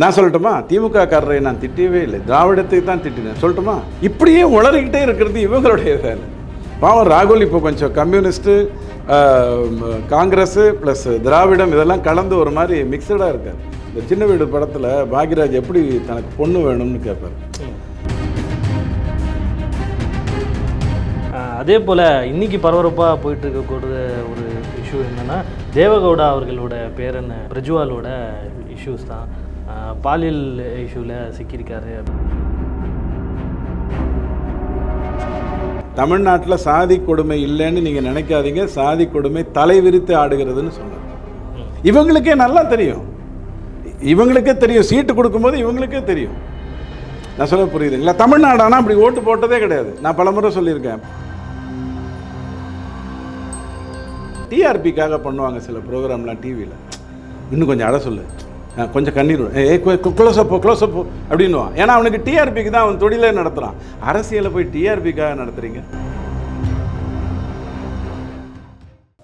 நான் சொல்லட்டுமா? திமுக காரரை நான் திட்டவே இல்லை. திராவிடத்தை தான் திட்டினேன். சொல்லட்டுமா? இப்படியே உளறிக்கிட்டே இருக்கிறது இவங்களுடைய வேலை. பாவம் ராகுல் இப்போ கொஞ்சம் கம்யூனிஸ்ட்டு காங்கிரஸு ப்ளஸ் திராவிடம் இதெல்லாம் கலந்து ஒரு மாதிரி மிக்சடாக இருக்கார். இந்த சின்ன வீடு படத்தில் பாக்யராஜ் எப்படி தனக்கு பொண்ணு வேணும்னு கேட்பார் அதே போல் இன்னைக்கு பரபரப்பாக போயிட்டு இருக்கக்கூடிய ஒரு இஷ்யூ என்னென்னா தேவகவுடா அவர்களோட பேரன் பிரஜ்வாலோட இஷ்யூஸ் தான். பாலியல் இஷ்யூவில் சிக்கியிருக்காரு. தமிழ்நாட்டில் சாதி கொடுமை இல்லைன்னு நீங்கள் நினைக்காதீங்க. சாதி கொடுமை தலை விரித்து ஆடுகிறதுன்னு சொன்னார் இவங்களுக்கே நல்லா தெரியும். இவங்களுக்கே தெரியும். சீட்டு கொடுக்கும்போது இவங்களுக்கே தெரியும். நான் சொல்ல புரியுதுங்களா தமிழ்நாடானா அப்படி ஓட்டு போட்டதே கிடையாது. நான் பலமுறை சொல்லியிருக்கேன். டிஆர்பிக்காக பண்ணுவாங்க சில ப்ரோக்ராம்லாம் டிவியில் இன்னும் கொஞ்சம் அட சொல்லு. கொஞ்சம் கண்ணீர் விடு. ஏய் க்ளோஸ்அப்போ க்ளோஸ்அப்போ அப்படின்னுவான் ஏன்னா அவனுக்கு டிஆர்பிக்கு தான் அவன் தொழிலே நடத்துகிறான் அரசியலை போய் டிஆர்பிக்காக நடத்துறீங்க?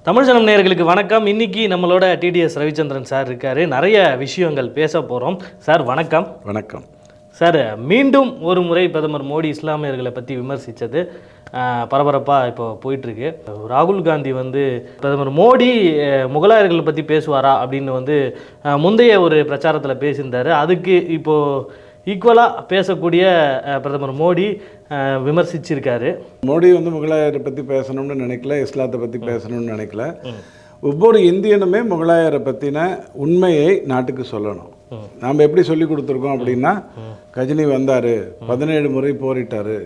தமிழ் ஜனம் நேயர்களுக்கு வணக்கம். இன்னைக்கு நம்மளோட டிடிஎஸ் ரவிச்சந்திரன் சார் இருக்காரு. நிறைய விஷயங்கள் பேச போகிறோம் சார் வணக்கம். வணக்கம். சார் மீண்டும் ஒரு முறை பிரதமர் மோடி இஸ்லாமியர்களை பற்றி விமர்சித்தது பரபரப்பாக இப்போ போயிட்டுருக்கு. ராகுல் காந்தி வந்து பிரதமர் மோடி முகலாயர்களை பற்றி பேசுவாரா அப்படின்னு வந்து முந்தைய ஒரு பிரச்சாரத்தில் பேசியிருந்தார். அதுக்கு இப்போது ஈக்குவலாக பேசக்கூடிய பிரதமர் மோடி விமர்சிச்சிருக்காரு. மோடி வந்து முகலாயரை பற்றி பேசணும்னு நினைக்கல இஸ்லாத்தை பற்றி பேசணும்னு நினைக்கல. ஒவ்வொரு இந்தியனுமே முகலாயரை பற்றின உண்மையை நாட்டுக்கு சொல்லணும். நாம் எப்படி சொல்லி கொடுத்துருக்கோம் அப்படின்னா கஜினி வந்தார் பதினேழு முறை போரிட்டாரு.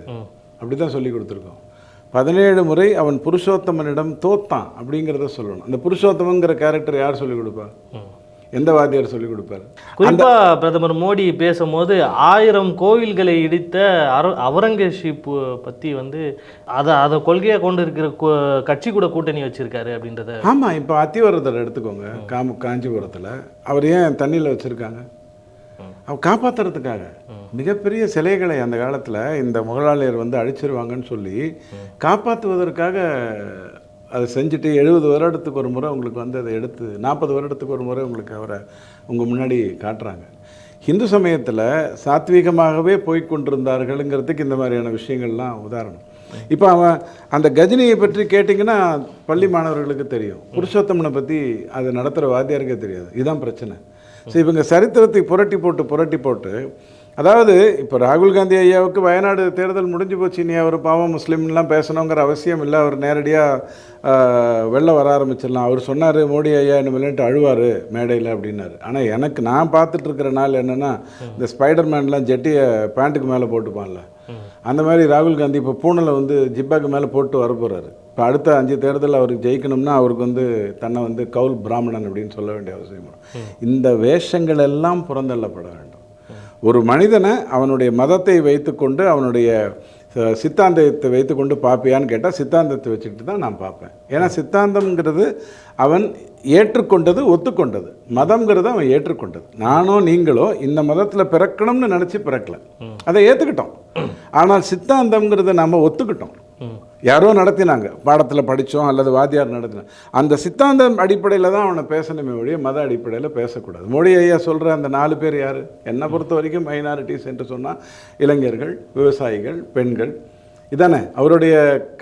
அப்படி தான் சொல்லி கொடுத்துருக்கோம். பதினேழு முறை அவன் புருஷோத்தமனிடம் தோத்தான் அப்படிங்கிறத சொல்லணும். அந்த புருஷோத்தமங்கிற கேரக்டர் யார் சொல்லி கொடுப்பா? எந்த வாத்தியார் சொல்லி கொடுப்பாரு? குறிப்பாக பிரதமர் மோடி பேசும்போது ஆயிரம் கோவில்களை இடித்த அர அவுரங்கசீப் பற்றி வந்து அதை அதை கொள்கையாக கொண்டு இருக்கிற கட்சி கூட கூட்டணி வச்சிருக்காரு அப்படின்றத. ஆமாம் இப்போ அத்திவரதர் எடுத்துக்கோங்க காம காஞ்சிபுரத்தில். அவர் ஏன் தண்ணியில் வச்சுருக்காங்க? அவர் காப்பாற்றுறதுக்காக மிகப்பெரிய சிலைகளை அந்த காலத்தில் இந்த முகலாளியர் வந்து அழிச்சிருவாங்கன்னு சொல்லி காப்பாற்றுவதற்காக அதை செஞ்சுட்டு எழுபது வருடத்துக்கு ஒரு முறை உங்களுக்கு வந்து அதை எடுத்து நாற்பது வருடத்துக்கு ஒரு முறை உங்களுக்கு அவரை உங்கள் முன்னாடி காட்டுறாங்க. ஹிந்து சமயத்தில் சாத்வீகமாகவே போய்கொண்டிருந்தார்கள்ங்கிறதுக்கு இந்த மாதிரியான விஷயங்கள்லாம் உதாரணம். இப்போ அவன் அந்த கஜினியை பற்றி கேட்டிங்கன்னா பள்ளி மாணவர்களுக்கு தெரியும். புருஷோத்தமனை பற்றி அதை நடத்துகிற வாத்தியாருக்கே தெரியாது. இதுதான் பிரச்சனை. ஸோ இவங்க சரித்திரத்தை புரட்டி போட்டு புரட்டி போட்டு அதாவது இப்போ ராகுல் காந்தி ஐயாவுக்கு வயநாடு தேர்தல் முடிஞ்சு போச்சு நீ அவர் பாவம் முஸ்லீம்லாம் பேசணுங்கிற அவசியம் இல்லை அவர் நேரடியாக வெளில வர ஆரம்பிச்சிடலாம். அவர் சொன்னார் மோடி ஐயா இனிமேல்ட்டு அழுவார் மேடையில் அப்படின்னாரு. ஆனால் எனக்கு நான் பார்த்துட்ருக்கிற நாள் என்னென்னா இந்த ஸ்பைடர் மேன்லாம் ஜெட்டியை பேண்ட்டுக்கு மேலே போட்டுப்பான்ல. அந்த மாதிரி ராகுல் காந்தி இப்போ பூனலை வந்து ஜிப்பாக்கு மேலே போட்டு வர போகிறாரு இப்போ அடுத்த அஞ்சு தேர்தலில் அவருக்கு ஜெயிக்கணும்னா அவருக்கு வந்து தன்னை வந்து கவுல் பிராமணன் அப்படின்னு சொல்ல வேண்டிய அவசியம் வரும். இந்த வேஷங்கள் எல்லாம் புறந்தள்ளப்பட வேண்டும். ஒரு மனிதனை அவனுடைய மதத்தை வைத்துக்கொண்டு அவனுடைய சித்தாந்தத்தை வைத்துக்கொண்டு பார்ப்பியான்னு கேட்டால் சித்தாந்தத்தை வச்சுக்கிட்டு தான் நான் பார்ப்பேன் ஏன்னா சித்தாந்தம்ங்கிறது அவன் ஏற்றுக்கொண்டது ஒத்துக்கொண்டது. மதம்ங்கிறது அவன் ஏற்றுக்கொண்டது. நானோ நீங்களோ இந்த மதத்தில் பிறக்கணும்னு நினச்சி பிறக்கல. அதை ஏற்றுக்கிட்டோம் ஆனால் சித்தாந்தம்ங்கிறத நம்ம ஒத்துக்கிட்டோம். யாரோ நடத்தினாங்க. பாடத்தில் படித்தோம் அல்லது வாத்தியார் நடத்தினாங்க அந்த சித்தாந்தம் அடிப்படையில் தான் அவனை பேசணுமே ஒழிய மத அடிப்படையில் பேசக்கூடாது. மொழி ஐயா சொல்கிற அந்த நாலு பேர் யார்? என்னை பொறுத்த வரைக்கும் மைனாரிட்டிஸ் என்று சொன்னால் இளைஞர்கள் விவசாயிகள் பெண்கள் இதானே? அவருடைய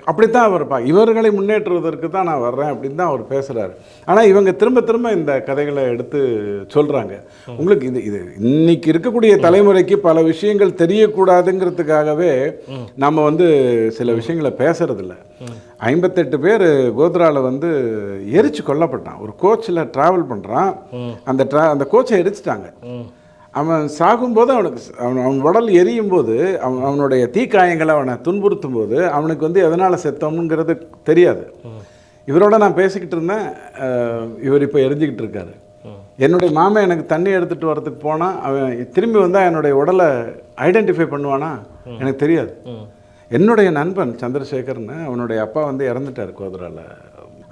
அப்படித்தான் அவர் பா இவர்களை முன்னேற்றுவதற்கு தான் நான் வர்றேன் அப்படின்னு தான் அவர் பேசுகிறாரு ஆனால் இவங்க திரும்ப திரும்ப இந்த கதைகளை எடுத்து சொல்கிறாங்க உங்களுக்கு இது இது இன்னைக்கு இருக்கக்கூடிய தலைமுறைக்கு பல விஷயங்கள் தெரியக்கூடாதுங்கிறதுக்காகவே நம்ம வந்து சில விஷயங்களை பேசுறதில்ல. ஐம்பத்தெட்டு பேர் கோத்ராவில் வந்து எரிச்சு கொல்லப்பட்டான். ஒரு கோச்சில் ட்ராவல் பண்ணுறான் அந்த ட்ரா அந்த கோச்சை எரிச்சிட்டாங்க. அவன் சாகும்போது அவனுக்கு அவன் அவன் உடல் எரியும் போது அவன் அவனுடைய தீக்காயங்களை அவனை துன்புறுத்தும் போது அவனுக்கு வந்து எதனால் செத்தோம்ங்கிறது தெரியாது. இவரோட நான் பேசிக்கிட்டு இருந்தேன் இவர் இப்போ எரிஞ்சிக்கிட்டு இருக்காரு. என்னுடைய மாமன் எனக்கு தண்ணி எடுத்துகிட்டு வரதுக்கு போனால் அவன் திரும்பி வந்தால் என்னுடைய உடலை ஐடென்டிஃபை பண்ணுவானா? எனக்கு தெரியாது. என்னுடைய நண்பன் சந்திரசேகர்னு அவனுடைய அப்பா வந்து இறந்துட்டார் கோதரால.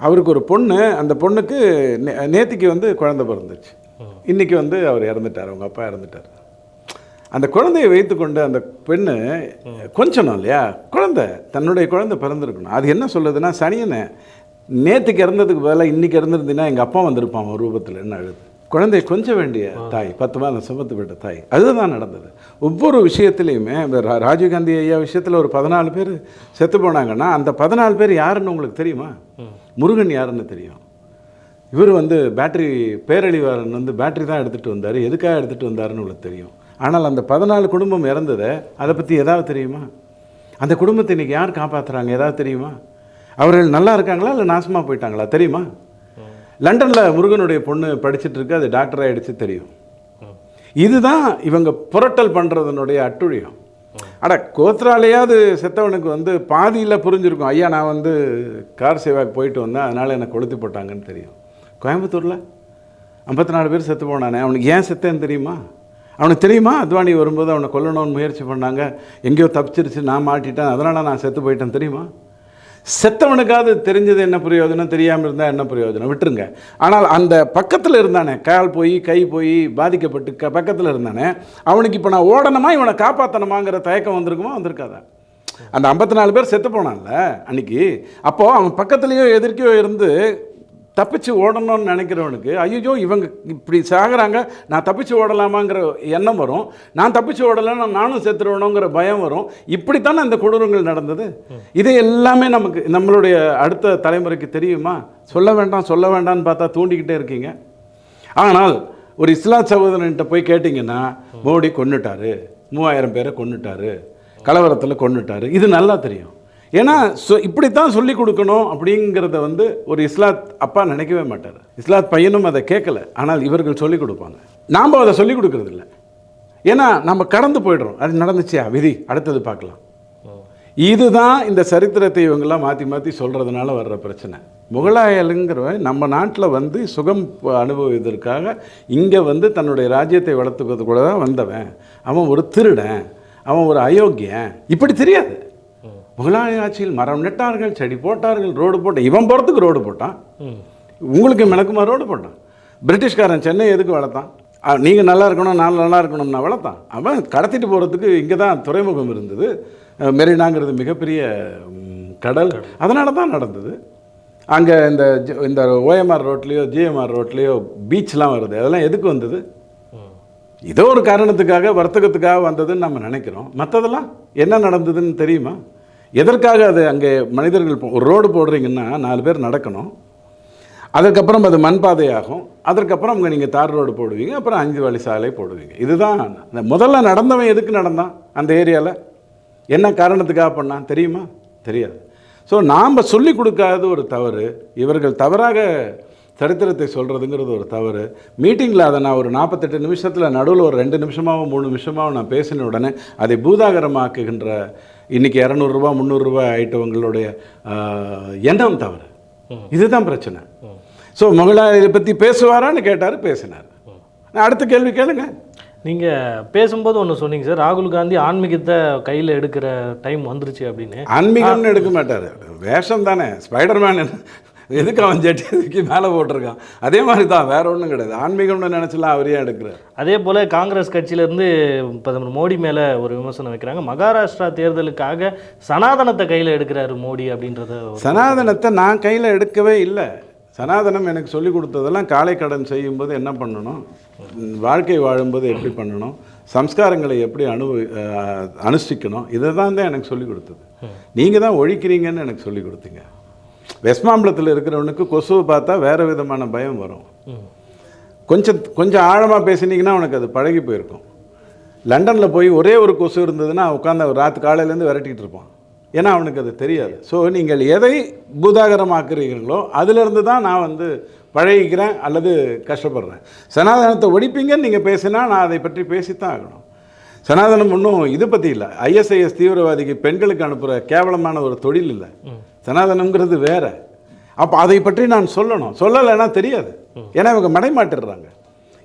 அவருக்கு ஒரு பொண்ணு அந்த பொண்ணுக்கு நே நேத்திக்கு வந்து குழந்தை பிறந்துச்சு. இன்னைக்கு வந்து அவர் இறந்துட்டார் அவங்க அப்பா இறந்துட்டார். அந்த குழந்தையை வைத்துக்கொண்டு அந்த பெண்ணு கொஞ்சணும் இல்லையா? குழந்தை தன்னுடைய குழந்தை பிறந்திருக்கணும். அது என்ன சொல்லுதுன்னா சனியனை நேற்றுக்கு இறந்ததுக்கு பதிலாக இன்னைக்கு இறந்துருந்தீங்கன்னா எங்கள் அப்பா வந்திருப்பான் ஒரு ரூபத்தில் என்ன அழுது. குழந்தை கொஞ்ச வேண்டிய தாய் பத்து மாதம் சுமத்து விட்ட தாய். அதுதான் நடந்தது. ஒவ்வொரு விஷயத்துலையுமே இந்த ராஜீவ்காந்தி ஐயா விஷயத்தில் ஒரு பதினாலு பேர் செத்து போனாங்கன்னா அந்த பதினாலு பேர் யாருன்னு உங்களுக்கு தெரியுமா? முருகன் யாருன்னு தெரியும். இவர் வந்து பேட்டரி பேரழிவாளன் வந்து பேட்டரி தான் எடுத்துகிட்டு வந்தார். எதுக்காக எடுத்துகிட்டு வந்தாருன்னு உங்களுக்கு தெரியும். ஆனால் அந்த பதினாலு குடும்பம் இறந்ததை அதை பற்றி ஏதாவது தெரியுமா? அந்த குடும்பத்தை இன்றைக்கி யார் காப்பாற்றுறாங்க ஏதாவது தெரியுமா? அவர்கள் நல்லா இருக்காங்களா? இல்லை நாசமாக போயிட்டாங்களா? தெரியுமா? லண்டனில் முருகனுடைய பொண்ணு படிச்சுட்டு இருக்கு. அது டாக்டர் ஆகிடுச்சு தெரியும். இதுதான் இவங்க புரட்டல் பண்ணுறதுனுடைய அட்டுழியம். அட கோத்ராலேயாவது செத்தவனுக்கு வந்து பாதியில் புரிஞ்சிருக்கும். ஐயா நான் வந்து கார் சேவாக்கு போயிட்டு வந்தேன். அதனால் என்னை கொளுத்தி போட்டாங்கன்னு தெரியும். கோயம்புத்தூரில். ஐம்பத்தி நாலு பேர் செத்து போனானே. அவனுக்கு ஏன் செத்தேன்னு தெரியுமா? அவனுக்கு தெரியுமா? அத்வானி வரும்போது அவனை கொல்லணும்னு முயற்சி பண்ணாங்க. எங்கேயோ தப்பிச்சிருச்சு நான் மாட்டிட்டேன் அதனால் நான் செத்து போயிட்டேன் தெரியுமா? செத்தவனுக்காவது தெரிஞ்சது என்ன பிரயோஜனம்? தெரியாமல் இருந்தால் என்ன பிரயோஜனம்? விட்டுருங்க. ஆனால் அந்த பக்கத்தில் இருந்தானே கால் போய் கை போய் பாதிக்கப்பட்டு க பக்கத்தில் இருந்தானே அவனுக்கு இப்போ நான் ஓடணுமா? இவனை காப்பாற்றணுமாங்கிற தயக்கம் வந்திருக்குமா? வந்திருக்காதா. அந்த ஐம்பத்தி நாலு பேர் செத்து போனான்ல அன்னைக்கு. அப்போது அவன் பக்கத்துலேயோ எதிர்க்கையோ இருந்து தப்பிச்சு ஓடணும்னு நினைக்கிறவனுக்கு ஐயோ இவங்க இப்படி சாகிறாங்க நான் தப்பிச்சு ஓடலாமாங்கிற எண்ணம் வரும். நான் தப்பிச்சு ஓடலைன்னா நானும் செத்துருவணுங்கிற பயம் வரும். இப்படித்தானே அந்த கொடூரங்கள் நடந்தது? இது எல்லாமே நமக்கு நம்மளுடைய அடுத்த தலைமுறைக்கு தெரியுமா? சொல்ல வேண்டாம் சொல்ல வேண்டாம்னு பார்த்தா தூண்டிக்கிட்டே இருக்கீங்க. ஆனால் ஒரு இஸ்லாம் சகோதரன்கிட்ட போய் கேட்டிங்கன்னா மோடி கொன்னுட்டாரு மூவாயிரம் பேரை கொன்னுட்டாரு கலவரத்தில் கொன்னுட்டாரு. இது நல்லா தெரியும். ஏன்னா சொ இப்படித்தான் சொல்லி கொடுக்கணும் அப்படிங்கிறத வந்து ஒரு இஸ்லாத் அப்பா நினைக்கவே மாட்டார். இஸ்லாத் பையனும் அதை கேட்கல. ஆனால் இவர்கள் சொல்லி கொடுப்பாங்க. நாம் அதை சொல்லி கொடுக்கறது இல்ல ஏன்னா நம்ம கடந்து போயிடுறோம். அது நடந்துச்சியா விதி. அடுத்தது பார்க்கலாம். இதுதான் இந்த சரித்திரத்தை இவங்கெல்லாம் மாற்றி மாற்றி சொல்கிறதுனால வர்ற பிரச்சனை. முகலாயலுங்கிறவன் நம்ம நாட்டில் வந்து சுகம் அனுபவிப்பதற்காக இங்கே வந்து தன்னுடைய ராஜ்யத்தை வளர்த்துக்கிறது கூட தான் வந்தவன். அவன் ஒரு திருடன். அவன் ஒரு அயோக்கியன். இப்படி தெரியாது. முகலாய ஆட்சியில் மரம் நட்டார்கள் செடி போட்டார்கள் ரோடு போட்டால் இவன் போகிறதுக்கு ரோடு போட்டான். உங்களுக்கு மிளக்குமா ரோடு போட்டான். பிரிட்டிஷ்காரன் சென்னை எதுக்கு வளர்த்தான்? நீங்கள் நல்லா இருக்கணும் நான் நல்லா இருக்கணும்னா வளர்த்தான். அவன் கடத்திட்டு போகிறதுக்கு இங்கே தான் துறைமுகம் இருந்தது. மெரினாங்கிறது மிகப்பெரிய கடல். அதனால தான் நடந்தது. அங்கே இந்த ஜ- இந்த ஓஎம்ஆர் ரோட்லேயோ ஜிஎம்ஆர் ரோட்லேயோ பீச்லாம் வருது. அதெல்லாம் எதுக்கு வந்தது? ஏதோ ஒரு காரணத்துக்காக வர்த்தகத்துக்காக வந்ததுன்னு நம்ம நினைக்கிறோம். மற்றதெல்லாம் என்ன நடந்ததுன்னு தெரியுமா? எதற்காக அது அங்கே மனிதர்கள் போ- ஒரு ரோடு போடுறீங்கன்னா நாலு பேர் நடக்கணும். அதுக்கப்புறம் அது மண் பாதையாகும் அதற்கப்புறம் அங்கே நீங்கள் தார் ரோடு போடுவீங்க அப்புறம் அஞ்சு வழி சாலை போடுவீங்க. இதுதான். அந்த முதல்ல நடந்தவன் எதுக்கு நடந்தான் அந்த ஏரியாவில் என்ன காரணத்துக்காக பண்ணான்? தெரியுமா? தெரியாது. ஸோ நாம் சொல்லி கொடுக்காத ஒரு தவறு. இவர்கள் தவறாக சரித்திரத்தை சொல்கிறதுங்கிறது ஒரு தவறு. மீட்டிங்கில் அதை நான் ஒரு நாற்பத்தெட்டு நிமிஷத்தில் நடுவில் ஒரு ரெண்டு நிமிஷமாகவும் மூணு நிமிஷமாகவும் நான் பேசின உடனே அதை பூதாகரமாக்குகின்ற இன்றைக்கி இரநூறுபா முந்நூறுரூவா ஆயிட்டவங்களுடைய ஆஹ், எண்ணம் தவறு. இதுதான் பிரச்சனை. ஸோ மொகலாயை பற்றி பேசுவாரான்னு கேட்டார் பேசினார். நான் அடுத்த கேள்வி கேளுங்க. நீங்கள் பேசும்போது ஒன்று சொன்னீங்க சார். ராகுல் காந்தி ஆன்மீகத்தை கையில் எடுக்கிற டைம் வந்துருச்சு அப்படின்னு. ஆன்மீகம்னு எடுக்க மாட்டார். வேஷம் தானே. ஸ்பைடர்மேன் எதுக்கு அவன் ஜட்டி தூக்கி மேலே போட்டிருக்கான்? அதே மாதிரி தான் வேற ஒன்றும் கிடையாது. ஆன்மீகம்னு நினச்சலாம் அவரே எடுக்கிறார். அதே போல் காங்கிரஸ் கட்சியிலேருந்து பிரதமர் மோடி மேலே ஒரு விமர்சனம் வைக்கிறாங்க. மகாராஷ்டிரா தேர்தலுக்காக சனாதனத்தை கையில் எடுக்கிறாரு மோடி அப்படின்றத சனாதனத்தை நான் கையில் எடுக்கவே இல்லை. சனாதனம் எனக்கு சொல்லி கொடுத்ததெல்லாம் காலை கடன் செய்யும்போது என்ன பண்ணணும்? வாழ்க்கை வாழும்போது எப்படி பண்ணணும்? சம்ஸ்காரங்களை எப்படி அனு அஹ், அனுஷ்டிக்கணும்? இதை தான் தான் எனக்கு சொல்லி கொடுத்தது. நீங்கள் தான் ஒழிக்கிறீங்கன்னு எனக்கு சொல்லி கொடுத்தீங்க. வெஸ்மாம்பலத்தில் இருக்கிறவனுக்கு கொசுவை பார்த்தா வேறு விதமான பயம் வரும். கொஞ்சம் கொஞ்சம் ஆழமாக பேசினீங்கன்னா உனக்கு அது பழகி போயிருக்கும். லண்டனில் போய் ஒரே ஒரு கொசு இருந்ததுன்னா உட்காந்து ராத்து காலையிலேருந்து விரட்டிகிட்டு இருப்பான். ஏன்னா அவனுக்கு அது தெரியாது. ஸோ நீங்கள் எதை பூதாகரமாக்குறீங்களோ அதிலிருந்து தான் நான் வந்து பழகிக்கிறேன் அல்லது கஷ்டப்படுறேன். சனாதனத்தை ஒழிப்பீங்கன்னு நீங்கள் பேசினா நான் அதை பற்றி பேசித்தான் ஆகணும். சனாதனம் ஒன்றும் இது பற்றி இல்லை. ஐஎஸ்ஐஎஸ் தீவிரவாதிக்கு பெண்களுக்கு அனுப்புகிற கேவலமான ஒரு தொழில் இல்லை. சனாதனம்ங்கிறது வேற. அப்போ அதை பற்றி நான் சொல்லணும். சொல்லலைன்னா தெரியாது. ஏன்னா இவங்க மடைமாட்டிடுறாங்க.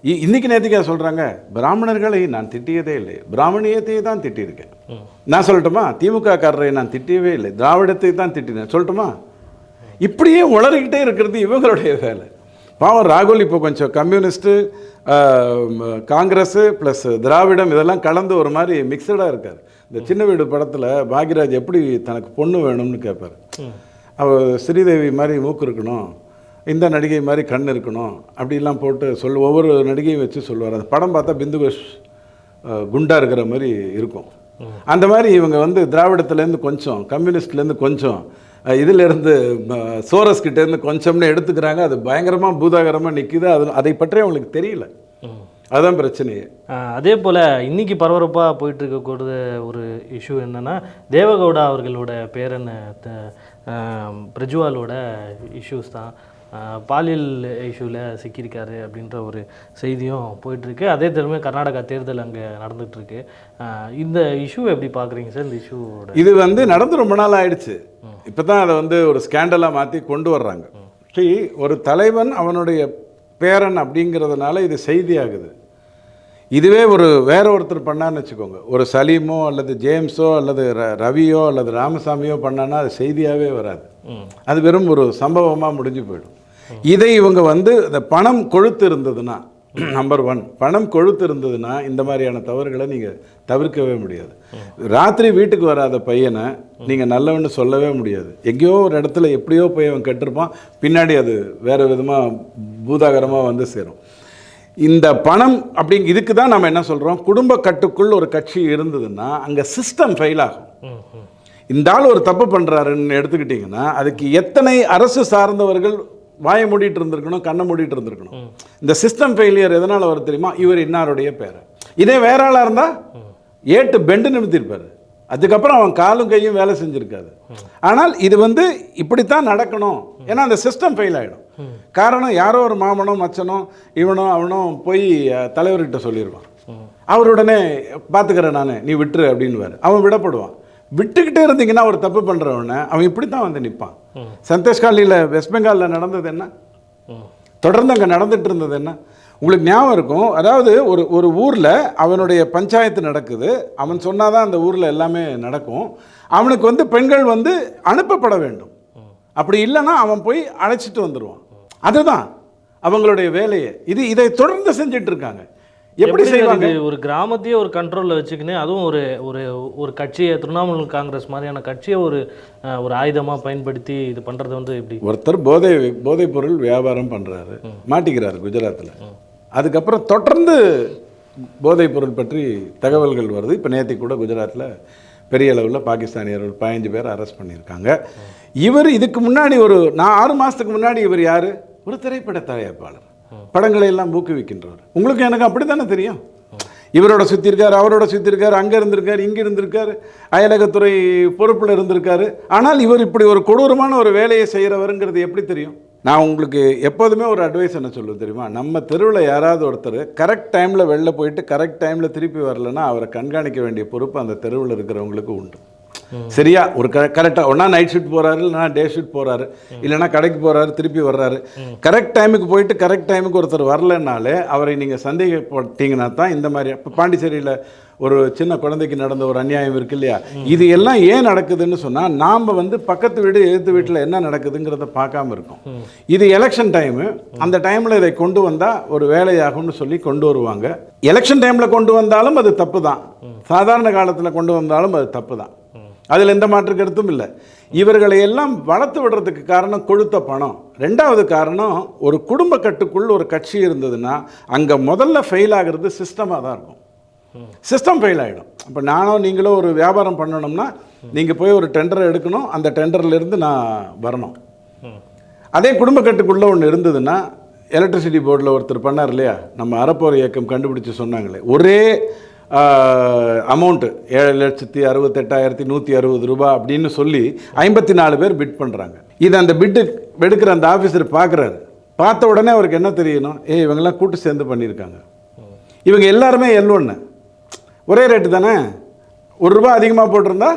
இ- இன்னைக்கு நேற்றுக்கா சொல்கிறாங்க பிராமணர்களை நான் திட்டியதே இல்லை. பிராமணியத்தை தான் திட்டியிருக்கேன். நான் சொல்லட்டுமா? திமுக காரரை நான் திட்டியவே இல்லை. திராவிடத்தை தான் திட்டினேன். சொல்லட்டுமா? இப்படியே உளறிக்கிட்டே இருக்கிறது இவங்களுடைய வேலை. பாவம் ராகுல் இப்போ கொஞ்சம் கம்யூனிஸ்ட்டு காங்கிரஸ் ப்ளஸ் திராவிடம் இதெல்லாம் கலந்து ஒரு மாதிரி மிக்சடாக இருக்கார். இந்த சின்ன வீடு படத்தில் பாக்யராஜ் எப்படி தனக்கு பொண்ணு வேணும்னு கேட்பார் அவர் ஸ்ரீதேவி மாதிரி மூக்கு இருக்கணும் இந்த நடிகை மாதிரி கண் இருக்கணும் அப்படிலாம் போட்டு சொல் ஒவ்வொரு நடிகையும் வச்சு சொல்லுவார். அந்த படம் பார்த்தா பிந்து கோஷ் குண்டா இருக்கிற மாதிரி இருக்கும். அந்த மாதிரி இவங்க வந்து திராவிடத்துலேருந்து கொஞ்சம் கம்யூனிஸ்ட்லேருந்து கொஞ்சம் இதிலேருந்து சோரஸ் கிட்டேருந்து கொஞ்சம்னு எடுத்துக்கிறாங்க. அது பயங்கரமாக பூதாகரமாக நிற்கிது அது அதை பற்றி அவங்களுக்கு தெரியல. அதுதான் பிரச்சனையே. அதே போல் இன்னைக்கு பரபரப்பாக போயிட்டு இருக்கக்கூடிய ஒரு இஷ்யூ என்னன்னா தேவகவுடா அவர்களோட பேரன் பிரஜ்வாலோட இஷ்யூஸ் தான். பாலியல் இஷ்யூவில் சிக்கியிருக்காரு அப்படின்ற ஒரு செய்தியும் போயிட்டுருக்கு. அதே திரும்ப கர்நாடகா தேர்தல் அங்கே நடந்துகிட்ருக்கு இந்த இஷ்யூ எப்படி பார்க்குறீங்க சார்? இந்த இஷ்யூவோட இது வந்து நடந்து ரொம்ப நாள் ஆயிடுச்சு. இப்போ தான் அதை வந்து ஒரு ஸ்கேண்டலாக மாற்றி கொண்டு வர்றாங்க. ஒரு தலைவன் அவனுடைய பேரன் அப்படிங்கிறதுனால இது செய்தியாகுது. இதுவே ஒரு வேற ஒருத்தர் பண்ணான்னு வச்சுக்கோங்க. ஒரு சலீமோ அல்லது ஜேம்ஸோ அல்லது ர- ரவியோ அல்லது ராமசாமியோ பண்ணான்னா அது செய்தியாகவே வராது. அது வெறும் ஒரு சம்பவமாக முடிஞ்சு போயிடும். இதை இவங்க வந்து இந்த பணம் கொழுத்து இருந்ததுன்னா நம்பர் ஒன் பணம் கொழுத்து இருந்ததுன்னா இந்த மாதிரியான தவறுகளை நீங்கள் தவிர்க்கவே முடியாது. ராத்திரி வீட்டுக்கு வராத பையனை நீங்கள் நல்லவன்னு சொல்லவே முடியாது. எங்கேயோ ஒரு இடத்துல எப்படியோ போய் அவன் கெட்டிருப்பான். பின்னாடி அது வேறு விதமாக பூதாகரமாக வந்து சேரும். இந்த பணம் அப்படிங்க இதுக்கு தான் நம்ம என்ன சொல்கிறோம் குடும்ப கட்டுக்குள் ஒரு கட்சி இருந்ததுன்னா அங்கே சிஸ்டம் ஃபெயில் ஆகும். இந்த ஆள் ஒரு தப்பு பண்ணுறாருன்னு எடுத்துக்கிட்டிங்கன்னா அதுக்கு எத்தனை அரசு சார்ந்தவர்கள் வாயை மூடிட்டு இருந்திருக்கணும் கண்ணை மூடிட்டு இருந்திருக்கணும்? இந்த சிஸ்டம் ஃபெயிலியர் எதனால் வரும் தெரியுமா? இவர் இன்னாருடைய பேர். இதே வேற ஆளாக இருந்தால் ஏட்டு பெண்டு நிமித்திருப்பார். அதுக்கப்புறம் அவன் காலும் கையும் வேலை செஞ்சுருக்காது ஆனால் இது வந்து இப்படித்தான் நடக்கணும். ஏன்னா அந்த சிஸ்டம் ஃபெயில் ஆகிடும் காரணம் யாரோ ஒரு மாமனோ மச்சனோ இவனோ அவனோ போய் தலைவர்கிட்ட சொல்லிடுவான் அவர் உடனே பார்த்துக்கிறேன் நான் நீ விட்டுரு அப்படின்னுவார். அவன் விடப்படுவான். விட்டுக்கிட்டே இருந்தீங்கன்னா ஒரு தப்பு பண்ணுறவன அவன் இப்படி தான் வந்து நிற்பான் சந்தேஷ் காலியில் வெஸ்ட் பெங்காலில் நடந்தது என்ன? தொடர்ந்து அங்கே நடந்துட்டு இருந்தது என்ன? உங்களுக்கு ஞாபகம் இருக்கும் அதாவது ஒரு ஒரு ஊரில் அவனுடைய பஞ்சாயத்து நடக்குது. அவன் சொன்னால் தான் அந்த ஊரில் எல்லாமே நடக்கும். அவனுக்கு வந்து பெண்கள் வந்து அனுப்பப்பட வேண்டும். அப்படி இல்லைன்னா அவன் போய் அழைச்சிட்டு வந்துடுவான் அதுதான் அவங்களுடைய வேலையை. இது இதை தொடர்ந்து செஞ்சுட்டு இருக்காங்க எப்படி செய்வாங்க? ஒரு கிராமத்தையே ஒரு கண்ட்ரோலில் வச்சுக்கின்னு அதுவும் ஒரு ஒரு ஒரு கட்சியை திரிணாமுல் காங்கிரஸ் மாதிரியான கட்சியை ஒரு ஒரு ஆயுதமாக பயன்படுத்தி இது பண்ணுறது வந்து எப்படி? ஒருத்தர் போதை போதைப் பொருள் வியாபாரம் பண்ணுறாரு மாட்டிக்கிறாரு குஜராத்தில் அதுக்கப்புறம் தொடர்ந்து போதைப் பொருள் பற்றி தகவல்கள் வருது. இப்போ நேற்று கூட குஜராத்தில் பெரிய அளவில் பாகிஸ்தானியர்கள் பதினஞ்சு பேர் அரெஸ்ட் பண்ணியிருக்காங்க. இவர் இதுக்கு முன்னாடி ஒரு நான் ஆறு மாதத்துக்கு முன்னாடி இவர் யார்? ஒரு திரைப்பட தயாரிப்பாளர். படங்களை எல்லாம் ஊக்குவிக்கின்றவர். உங்களுக்கு எனக்கு அப்படி தானே தெரியும்? இவரோட சுற்றி இருக்கார் அவரோட சுற்றி இருக்கார் அங்கே இருந்திருக்கார் இங்கே இருந்திருக்காரு அயலகத்துறை பொறுப்பில் இருந்திருக்காரு. ஆனால் இவர் இப்படி ஒரு கொடூரமான ஒரு வேலையை செய்கிறவருங்கிறது எப்படி தெரியும்? நான் உங்களுக்கு எப்போதுமே ஒரு அட்வைஸ் என்ன சொல்லுவேன் தெரியுமா? நம்ம தெருவில் யாராவது ஒருத்தர் கரெக்ட் டைமில் வெளில போயிட்டு கரெக்ட் டைமில் திருப்பி வரலன்னா அவரை கண்காணிக்க வேண்டிய பொறுப்பு அந்த தெருவில் இருக்கிறவங்களுக்கு உண்டு. சரியா? ஒரு க கரெக்டாக ஒன்றா நைட் ஷிஃப்ட் போகிறாரு இல்லைனா டே ஷிஃப்ட் போகிறாரு இல்லைனா கடைக்கு போகிறாரு திருப்பி வர்றாரு. கரெக்ட் டைமுக்கு போயிட்டு கரெக்ட் டைமுக்கு ஒருத்தர் வரலனாலே அவரை நீங்கள் சந்தேகப்பட்டீங்கன்னா தான் இந்த மாதிரி இப்போ பாண்டிச்சேரியில் ஒரு சின்ன குழந்தைக்கு நடந்த ஒரு அநியாயம் இருக்கு இல்லையா? இது எல்லாம் ஏன் நடக்குதுன்னு சொன்னால் நாம் வந்து பக்கத்து வீடு எதிர்த்து வீட்டில் என்ன நடக்குதுங்கிறத பார்க்காம இருக்கோம். இது எலெக்ஷன் டைமு அந்த டைமில் இதை கொண்டு வந்தால் ஒரு வேலையாகும்னு சொல்லி கொண்டு வருவாங்க. எலெக்ஷன் டைமில் கொண்டு வந்தாலும் அது தப்பு தான். சாதாரண காலத்தில் கொண்டு வந்தாலும் அது தப்பு தான். அதில் எந்த மாற்று கருத்தும் இல்லை. இவர்களை எல்லாம் வளர்த்து விடுறதுக்கு காரணம் கொழுத்த பணம். ரெண்டாவது காரணம் ஒரு குடும்ப கட்டுக்குள் ஒரு கட்சி இருந்ததுன்னா அங்கே முதல்ல ஃபெயில் ஆகிறது சிஸ்டமாக தான் இருக்கும். சிஸ்டம் ஃபெயில் ஆகிடும் இப்போ நானோ நீங்களோ ஒரு வியாபாரம் பண்ணணும்னா நீங்கள் போய் ஒரு டெண்டரை எடுக்கணும். அந்த டெண்டர்லேருந்து நான் வரணும். அதே குடும்ப கட்டுக்குள்ளே ஒன்று இருந்ததுன்னா எலக்ட்ரிசிட்டி போர்டில் ஒருத்தர் பண்ணார் இல்லையா? நம்ம அறப்போர் இயக்கம் கண்டுபிடிச்சு சொன்னாங்களே. ஒரே அமௌண்ட்டு ஏழு லட்சத்தி அறுபத்தெட்டாயிரத்தி நூற்றி அறுபது ரூபாய் அப்படின்னு சொல்லி ஐம்பத்தி நாலு பேர் பிட் பண்ணுறாங்க இது அந்த பிட்டு எடுக்கிற அந்த ஆஃபீஸர் பார்க்குறாரு. பார்த்த உடனே அவருக்கு என்ன தெரியணும்? ஏ இவங்கெல்லாம் கூட்டு சேர்ந்து பண்ணியிருக்காங்க. இவங்க எல்லாருமே எல் ஒன்று ஒரே ரேட்டு தானே? ஒரு ரூபா அதிகமாக போட்டிருந்தா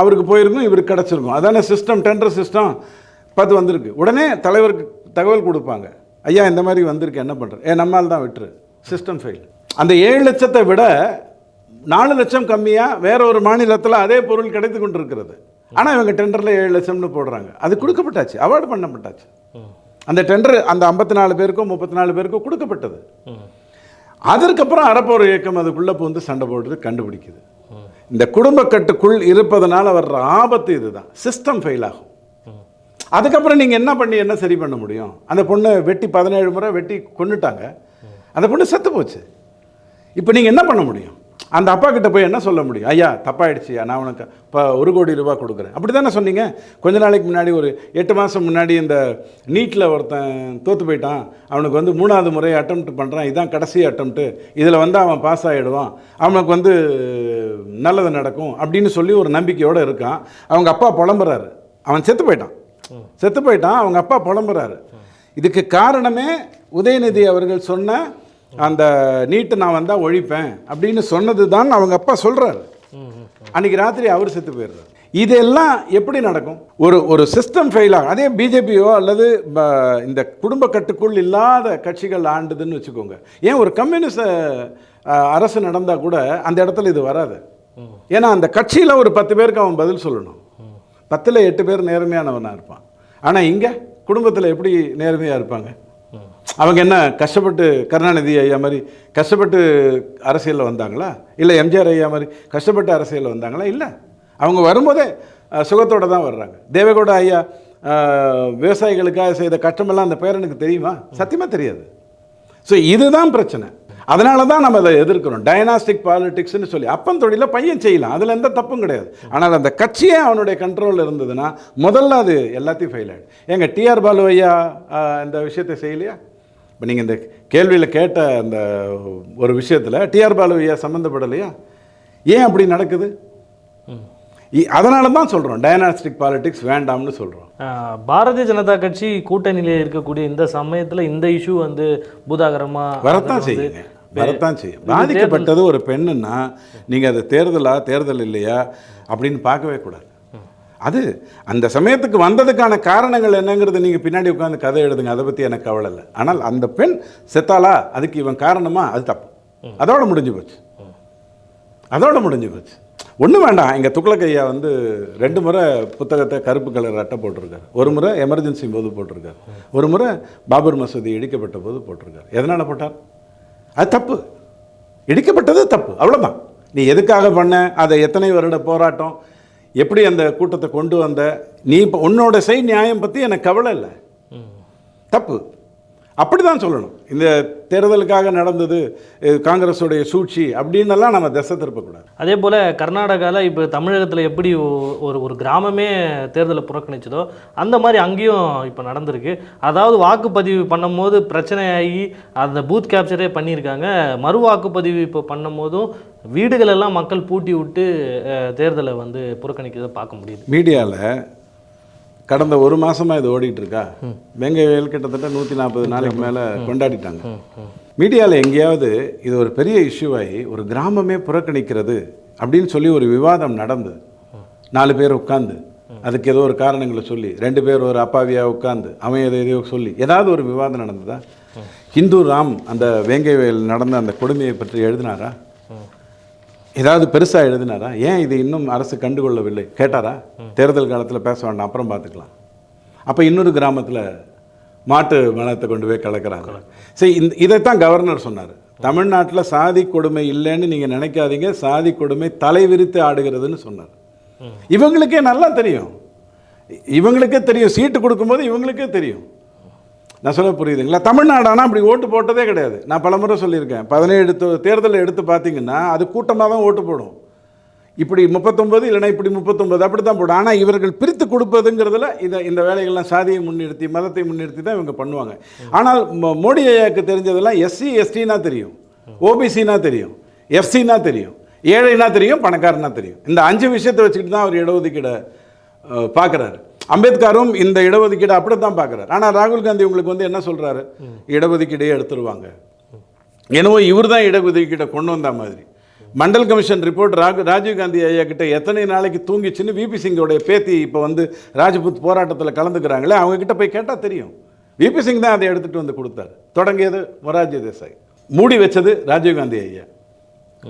அவருக்கு போயிருக்கும் இவருக்கு கிடச்சிருக்கும். அதானே சிஸ்டம் டெண்டர் சிஸ்டம் பார்த்து வந்திருக்கு. உடனே தலைவருக்கு தகவல் கொடுப்பாங்க. ஐயா இந்த மாதிரி வந்திருக்கு என்ன பண்ணுறேன் ஏ நம்மால் தான் விட்டுரு. சிஸ்டம் ஃபெயில் அந்த ஏழு லட்சத்தை விட நாலு லட்சம் கம்மியாக வேற ஒரு மாநிலத்தில் அதே பொருள் கிடைத்து கொண்டிருக்கிறது. ஆனால் இவங்க டெண்டரில் ஏழு லட்சம்னு போடுறாங்க. அது கொடுக்கப்பட்டாச்சு. அவார்டு பண்ணப்பட்டாச்சு. அந்த டெண்டர் அந்த ஐம்பத்தி நாலு பேருக்கோ முப்பத்தி நாலு பேருக்கோ கொடுக்கப்பட்டது அதற்கப்புறம் அறப்போர் இயக்கம் அதுக்குள்ளே வந்து சண்டை போடுறது கண்டுபிடிக்குது. இந்த குடும்ப கட்டுக்குள் இருப்பதனால வர்ற ஆபத்து இதுதான். சிஸ்டம் ஃபெயில் ஆகும். அதுக்கப்புறம் நீங்கள் என்ன பண்ணி என்ன சரி பண்ண முடியும்? அந்த பொண்ணை வெட்டி பதினேழு முறை வெட்டி கொன்னுட்டாங்க. அந்த பொண்ணு செத்து போச்சு. இப்போ நீங்கள் என்ன பண்ண முடியும்? அந்த அப்பா கிட்ட போய் என்ன சொல்ல முடியும்? ஐயா தப்பாயிடுச்சியா நான் உனக்கு இப்போ ஒரு கோடி ரூபாய் கொடுக்குறேன். அப்படி தானே சொன்னீங்க? கொஞ்ச நாளைக்கு முன்னாடி ஒரு எட்டு மாதம் முன்னாடி இந்த நீட்டில் ஒருத்தன் தோற்று போயிட்டான். அவனுக்கு வந்து மூணாவது முறை அட்டம்ப்ட் பண்ணுறான் இதுதான் கடைசி அட்டம்ப்ட்டு இதில் வந்து அவன் பாஸ் ஆகிடுவான் அவனுக்கு வந்து நல்லது நடக்கும் அப்படின்னு சொல்லி ஒரு நம்பிக்கையோடு இருக்கான். அவங்க அப்பா புலம்புறாரு. அவன் செத்து போயிட்டான். செத்து போயிட்டான். அவங்க அப்பா புலம்புறாரு. இதுக்கு காரணமே உதயநிதி அவர்கள் சொன்ன அந்த நீட்டு நான் வந்தால் ஒழிப்பேன் அப்படின்னு சொன்னது தான் அவங்க அப்பா சொல்கிறாரு அன்னைக்கு ராத்திரி அவர் செத்து போயிடுறாரு. இதெல்லாம் எப்படி நடக்கும்? ஒரு ஒரு சிஸ்டம் ஃபெயில் ஆகும். அதே பிஜேபியோ அல்லது ப- இந்த குடும்ப கட்டுக்குள் இல்லாத கட்சிகள் ஆண்டுதுன்னு வச்சுக்கோங்க. ஏன் ஒரு கம்யூனிஸ்ட் அரசு நடந்தால் கூட அந்த இடத்துல இது வராது. ஏன்னா அந்த கட்சியில் ஒரு பத்து பேருக்கு அவன் பதில் சொல்லணும். பத்தில் எட்டு பேர் நேர்மையானவனாக இருப்பான். ஆனால் இங்கே குடும்பத்தில் எப்படி நேர்மையாக இருப்பாங்க? அவங்க என்ன கஷ்டப்பட்டு கருணாநிதி ஐயா மாதிரி கஷ்டப்பட்டு அரசியலில் வந்தாங்களா? இல்லை எம்ஜிஆர் ஐயா மாதிரி கஷ்டப்பட்டு அரசியலில் வந்தாங்களா? இல்லை. அவங்க வரும்போதே சுகத்தோடு தான் வர்றாங்க. தேவகோட ஐயா விவசாயிகளுக்காக செய்த கஷ்டமெல்லாம் அந்த பேரனுக்கு தெரியுமா? சத்தியமாக தெரியாது. ஸோ இதுதான் பிரச்சனை. அதனால தான் நம்ம அதை எதிர்க்கிறோம். டயனாஸ்டிக் பாலிடிக்ஸ்னு சொல்லி. அப்பன் தொழிலில் பையன் செய்யலாம். அதில் எந்த தப்பும் கிடையாது. ஆனால் அந்த கட்சியே அவனுடைய கண்ட்ரோலில் இருந்ததுன்னா முதல்ல அது எல்லாத்தையும் ஃபெயில் ஆகிடும் ஏங்க டிஆர் பாலு ஐயா இந்த விஷயத்தை செய்யலையா? இப்போ நீங்கள் இந்த கேள்வியில் கேட்ட அந்த ஒரு விஷயத்தில் டிஆர் பாலு ஐயா சம்மந்தப்படலையா ஏன் அப்படி நடக்குது? அதனால தான் சொல்கிறோம் டைனாஸ்டிக் பாலிடிக்ஸ் வேண்டாம்னு சொல்கிறோம் பாரதிய ஜனதா கட்சி கூட்டணியில இருக்கக்கூடிய இந்த சமயத்துல இந்த இஷ்யூ வந்து பூதாகரமா வரத்தான் செய்யுங்க. வரத்தான் செய்யும். பாதிக்கப்பட்டது ஒரு பெண்ணுன்னா நீங்கள் அது தேர்தலா தேர்தல் இல்லையா அப்படின்னு பார்க்கவே கூடாது. அது அந்த சமயத்துக்கு வந்ததுக்கான காரணங்கள் என்னங்கிறது நீங்கள் பின்னாடி உட்காந்து கதை எழுதுங்க. அதை பற்றி எனக்கு கவலை இல்லை. ஆனால் அந்த பெண் செத்தாளா? அதுக்கு இவன் காரணமா? அது தப்பு. அதோட முடிஞ்சு போச்சு. அதோட முடிஞ்சு போச்சு. ஒன்றும் வேண்டாம். எங்கள் துக்ளக் ஐயா வந்து ரெண்டு முறை புத்தகத்தை கருப்பு கலர் அட்டை போட்டிருக்காரு. ஒரு முறை எமர்ஜென்சி போது போட்டிருக்காரு. ஒரு முறை பாபர் மசூதி இடிக்கப்பட்ட போது போட்டிருக்காரு. எதனால் போட்டார்? அது தப்பு. இடிக்கப்பட்டது தப்பு. அவ்வளோதான் நீ எதுக்காக பண்ண? அதை எத்தனை வருட போராட்டம்? எப்படி அந்த கூட்டத்தை கொண்டு வந்த? நீ இப்போ உன்னோட செய் நியாயம் பற்றி எனக்கு கவலை இல்லை. தப்பு. அப்படி தான் சொல்லணும். இந்த தேர்தலுக்காக நடந்தது காங்கிரஸுடைய சூழ்ச்சி அப்படின்னெல்லாம் நம்ம திசை திருப்பக்கூடாது. அதே போல் கர்நாடகாவில் இப்போ தமிழகத்தில் எப்படி ஒரு ஒரு கிராமமே தேர்தலை புறக்கணிச்சதோ அந்த மாதிரி அங்கேயும் இப்போ நடந்திருக்கு. அதாவது வாக்குப்பதிவு பண்ணும்போது பிரச்சனையாகி அந்த பூத் கேப்சரே பண்ணியிருக்காங்க. மறு வாக்குப்பதிவு இப்போ பண்ணும்போதும் வீடுகள் எல்லாம் மக்கள் பூட்டி விட்டு தேர்தலை வந்து புறக்கணிக்கிறதை பார்க்க முடியுது. மீடியாவில் கடந்த ஒரு மாசமா இது ஓடிட்டு இருக்கா? வெங்கை வயல் கிட்டத்தட்ட நூற்றி நாற்பது நாளைக்கு மேலே கொண்டாடிட்டாங்க. மீடியாவில் எங்கேயாவது இது ஒரு பெரிய இஷ்யூவாகி ஒரு கிராமமே புறக்கணிக்கிறது அப்படின்னு சொல்லி ஒரு விவாதம் நடந்தது. நாலு பேர் உட்காந்து அதுக்கு ஏதோ ஒரு காரணங்களை சொல்லி ரெண்டு பேர் ஒரு அப்பாவியாக உட்காந்து அவன் எதை எதையோ சொல்லி ஏதாவது ஒரு விவாதம் நடந்ததா? ஹிந்து ராம் அந்த வேங்கை வயல் நடந்த அந்த கொடுமையை பற்றி எழுதினாரா? ஏதாவது பெருசாக எழுதினாரா? ஏன் இது இன்னும் அரசு கண்டுகொள்ளவில்லை? கேட்டாரா? தேர்தல் காலத்தில் பேச வேண்டாம் அப்புறம் பார்த்துக்கலாம். அப்போ இன்னொரு கிராமத்தில் மாட்டு மனத்தை கொண்டு போய் கலக்கிறாங்க. சரி இந்த இதைத்தான் கவர்னர் சொன்னார். தமிழ்நாட்டில் சாதி கொடுமை இல்லைன்னு நீங்கள் நினைக்காதீங்க சாதி கொடுமை தலைவிரித்து ஆடுகிறதுன்னு சொன்னார். இவங்களுக்கே நல்லா தெரியும். இவங்களுக்கே தெரியும். சீட்டு கொடுக்கும்போது இவங்களுக்கே தெரியும். நான் சொல்ல புரியுதுங்களா? தமிழ்நாடு ஆனால் அப்படி ஓட்டு போட்டதே கிடையாது. நான் பலமுறை சொல்லியிருக்கேன். பதினேழு எடுத்து தேர்தலை எடுத்து பார்த்தீங்கன்னா அது கூட்டமாக தான் ஓட்டு போடும். இப்படி முப்பத்தொம்பது இல்லைன்னா இப்படி முப்பத்தொம்பது அப்படி தான் போடும். ஆனால் இவர்கள் பிரித்து கொடுப்பதுங்கிறதுல இந்த இந்த வேலைகள்லாம் சாதியை முன்னிறுத்தி மதத்தை முன்னிறுத்தி தான் இவங்க பண்ணுவாங்க. ஆனால் மோ- மோடி ஐயாவுக்கு தெரிஞ்சதெல்லாம் எஸ்சி எஸ்டினா தெரியும். ஓபிசினா தெரியும். எஃப்சினா தெரியும். ஏழைனா தெரியும் பணக்காரனா தெரியும். இந்த அஞ்சு விஷயத்தை வச்சுக்கிட்டு தான் அவர் இடஒதுக்கீடை பார்க்குறாரு. அம்பேத்கரும் இந்த இடஒதுக்கீடு அப்படி தான் பார்க்குறாரு. ஆனால் ராகுல் காந்தி உங்களுக்கு வந்து என்ன சொல்கிறாரு இடஒதுக்கீடையே எடுத்துருவாங்க. என்னவோ இவர் தான் இடஒதுக்கீடை கொண்டு வந்த மாதிரி. மண்டல் கமிஷன் ரிப்போர்ட் ராகு ராஜீவ் காந்தி ஐயா கிட்ட எத்தனை நாளைக்கு தூங்கிச்சுன்னு விபி சிங்கோடைய பேத்தி இப்போ வந்து ராஜ்புத் போராட்டத்தில் கலந்துக்கிறாங்களே அவங்கக்கிட்ட போய் கேட்டால் தெரியும். விபி சிங் தான் அதை எடுத்துகிட்டு வந்து கொடுத்தாரு. தொடங்கியது மொராஜி தேசாய். மூடி வச்சது ராஜீவ் காந்தி ஐயா.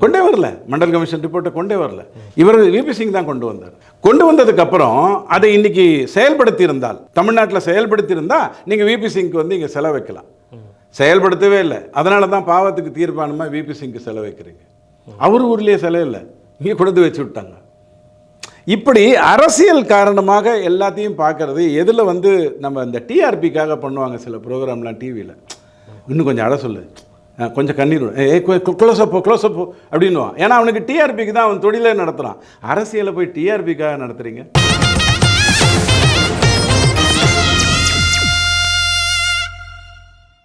கொண்டே வரல. மண்டல் கமிஷன் ரிப்போர்ட்டை கொண்டே வரல. இவர் விபி சிங் தான் கொண்டு வந்தார். கொண்டு வந்ததுக்கு அப்புறம் அதை இன்னைக்கு செயல்படுத்தி இருந்தால் தமிழ்நாட்டில் செயல்படுத்தி இருந்தா நீங்க விபி சிங்க்கு வந்து இங்க செலவைக்கலாம். செயல்படுத்தவே இல்லை. அதனால தான் பாவத்துக்கு தீர்மானமாக விபி சிங்க்கு செலவு வைக்கிறீங்க அவர் ஊர்லயே செலவு இல்லை இங்கே கொடுத்து வச்சு விட்டாங்க இப்படி அரசியல் காரணமாக எல்லாத்தையும் பார்க்கறது எதில் வந்து நம்ம இந்த டிஆர்பிக்காக பண்ணுவாங்க சில ப்ரோக்ராம்லாம் டிவியில் இன்னும் கொஞ்சம் அட சொல்லு. கொஞ்சம் கண்ணீர் ஏ ஏய் க்ளோஸ் அப்போ அப்படின்னுவான். ஏன்னா அவனுக்கு டிஆர்பிக்கு தான் அவன் தொழிலே நடத்துகிறான் அரசியலை போய் டிஆர்பிக்காக நடத்துறீங்க?